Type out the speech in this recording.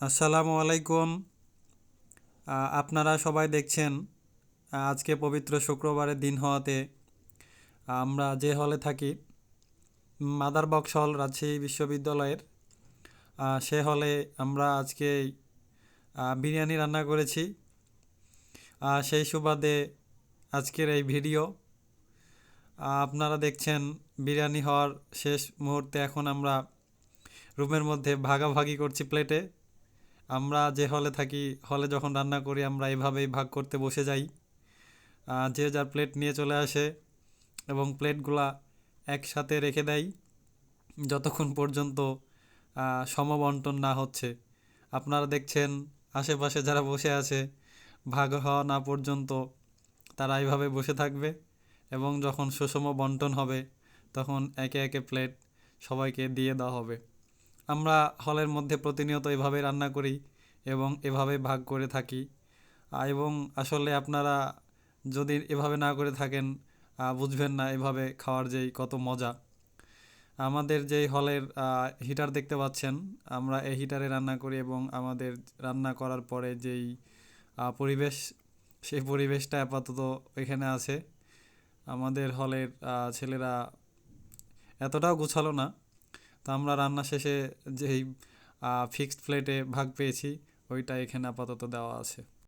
আসসালামু আলাইকুম। আপনারা সবাই দেখছেন আজকে পবিত্র শুক্রবারের দিন হওয়াতে আমরা যে হলে থাকি, মাদার বক্স হল রাজশাহী বিশ্ববিদ্যালয়ের। সে হলে আমরা আজকে বিরিয়ানি রান্না করেছি। সেই সুবাদে আজকের এই ভিডিও। আপনারা দেখছেন, বিরিয়ানি হওয়ার শেষ মুহূর্তে এখন আমরা রুমের মধ্যে ভাগাভাগি করছি প্লেটে। আমরা যে হলে থাকি, হলে যখন রান্না করি, আমরা এভাবেই ভাগ করতে বসে যাই। যে যার প্লেট নিয়ে চলে আসে এবং প্লেটগুলা একসাথে রেখে দেয়, যতক্ষণ পর্যন্ত সমবন্টন না হচ্ছে। আপনারা দেখছেন, আশেপাশে যারা বসে আছে, ভাগ হওয়া না পর্যন্ত তারা এইভাবে বসে থাকবে এবং যখন সুষম বন্টন হবে, তখন একে একে প্লেট সবাইকে দিয়ে দেওয়া হবে। আমরা হলের মধ্যে প্রতিনিয়ত এভাবে রান্না করি এবং এভাবে ভাগ করে থাকি। এবং আসলে আপনারা যদি এভাবে না করে থাকেন বুঝবেন না এভাবে খাওয়ার যেই কত মজা। আমাদের যেই হলের হিটার দেখতে পাচ্ছেন, আমরা এই হিটারে রান্না করি এবং আমাদের রান্না করার পরে যেই পরিবেশ, সেই পরিবেশটা আপাতত এখানে আছে। আমাদের হলের ছেলেরা এতটাও গোছালো না। তো আমরা রান্না শেষে যেই ফিক্সড প্লেটে ভাগ পেয়েছি ওইটা এখানে আপাতত দেওয়া আছে।